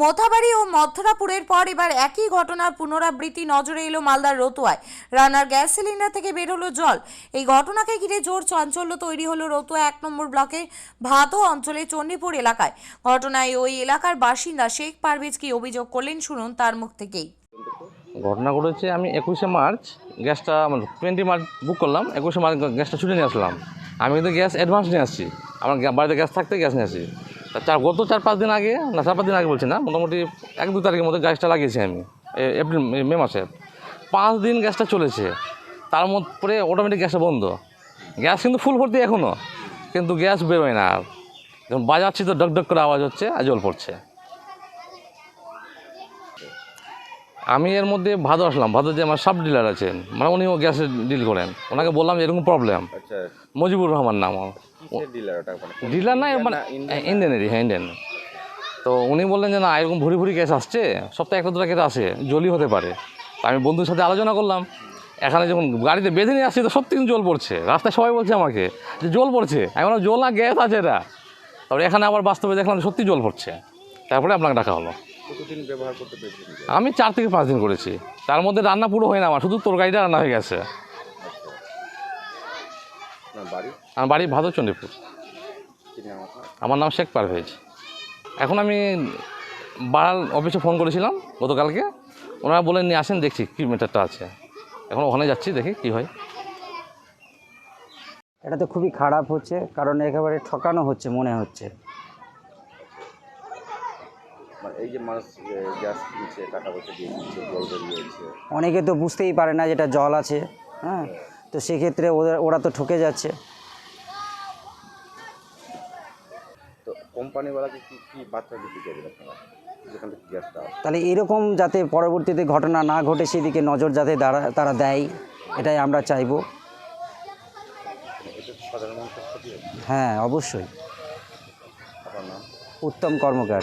মোথাবাড়ি ও মথুরাপুরের পর এবার একই ঘটনার পুনরাবৃত্তি নজরে এলো মালদার রতুয়ায়। রানার গ্যাস সিলিন্ডার থেকে বের হলো জল। এই ঘটনাকে ঘিরে জোর চাঞ্চল্য তৈরি হলো রতুয়া এক নম্বর ব্লকে ভাতো অঞ্চলে চণ্ডীপুর এলাকায়। ঘটনায় ওই এলাকার বাসিন্দা শেখ পারভেজ কি অভিযোগ করলেন শুনুন তার মুখ থেকেই। ঘটনা ঘটেছে, আমি একুশে মার্চ, গ্যাসটা টোয়েন্টি মার্চ বুক করলাম, একুশে মার্চ গ্যাসটা ছুটে নিয়ে আসলাম। আমি কিন্তু গ্যাস অ্যাডভান্স নিয়ে আসছি। আমার বাড়িতে গ্যাস থাকতে গ্যাস নিয়ে আসছি চার, গত চার, পাঁচ দিন আগে, না, চার, পাঁচ দিন আগে বলছি না, মোটামুটি এক, দু তারিখের মধ্যে গ্যাসটা লাগিয়েছি আমি এপ্রিল, মে- মাসে পাঁচ দিন গ্যাসটা চলেছে, তার মধ্যে অটোমেটিক গ্যাসটা বন্ধ। গ্যাস কিন্তু ফুল ভর্তি এখনও কিন্তু গ্যাস বেরোয় না আর। বাজাচ্ছি তো ডক ডক করে আওয়াজ হচ্ছে আর জল পড়ছে। আমি এর মধ্যে ভাদর আসলাম ভাদর যে আমার সাব ডিলার আছেন মানে উনিও গ্যাসের ডিল করেন ওনাকে বললাম এরকম প্রবলেম আচ্ছা। মজিবুর রহমান নাম ডিলার মানে? ডিলার না মানে ইন্ডিয়ানেরই হ্যাঁ ইন্ডিয়ান তো উনি বললেন যে না এরকম ভুরি ভুরি গ্যাস আসছে সপ্তাহে একটা দুটা গ্যাস আসে জলই হতে পারে। তা আমি বন্ধুর সাথে আলোচনা করলাম এখানে যখন গাড়িতে বেঁধে নিয়ে আসছি তো সত্যি কিন্তু জল পড়ছে। রাস্তায় সবাই বলছে আমাকে যে জল পড়ছে বললাম জল না গ্যাস আছে এটা। তারপরে এখানে আবার বাস্তবে দেখলাম সত্যি জল পড়ছে। তারপরে আপনাকে ডাকা হলো। কতদিন ব্যবহার করতে পেরেছিলেন আমি চার থেকে পাঁচ দিন করেছি। তার মধ্যে রান্না পুরো হয় না আমার শুধু তরকারিটা রান্না হয়ে গেছে। বাড়ি? আমার বাড়ি ভাদর চণ্ডীপুর। কি নাম আপনার? আমার নাম শেখ পারভেজ। এখন আমি বাড়াল অফিসে ফোন করেছিলাম গতকালকে। ওনারা বলে নিয়ে আসেন দেখছি কী মেটারটা আছে। এখন ওখানে যাচ্ছি দেখি কী হয়। এটা তো খুবই খারাপ হচ্ছে কারণ একেবারে ঠকানো হচ্ছে মনে হচ্ছে। এই যে মানুষ গ্যাস কিনছে টাকা পয়সা দিয়ে কিনছে জল বেরিয়েছে অনেকে তো বুঝতেই পারে না যেটা জল আছে হ্যাঁ? তো সেক্ষেত্রে ওদের ওরা তো ঠকে যাচ্ছে। তো কোম্পানিওয়ালাকে কি কি বার্তা দিতে চাইবেন আপনারা তাহলে এরকম যাতে পরবর্তীতে ঘটনা না ঘটে সেদিকে নজর যাতে তারা দেয় এটাই আমরা চাইব। হ্যাঁ অবশ্যই। উত্তম কর্মকার।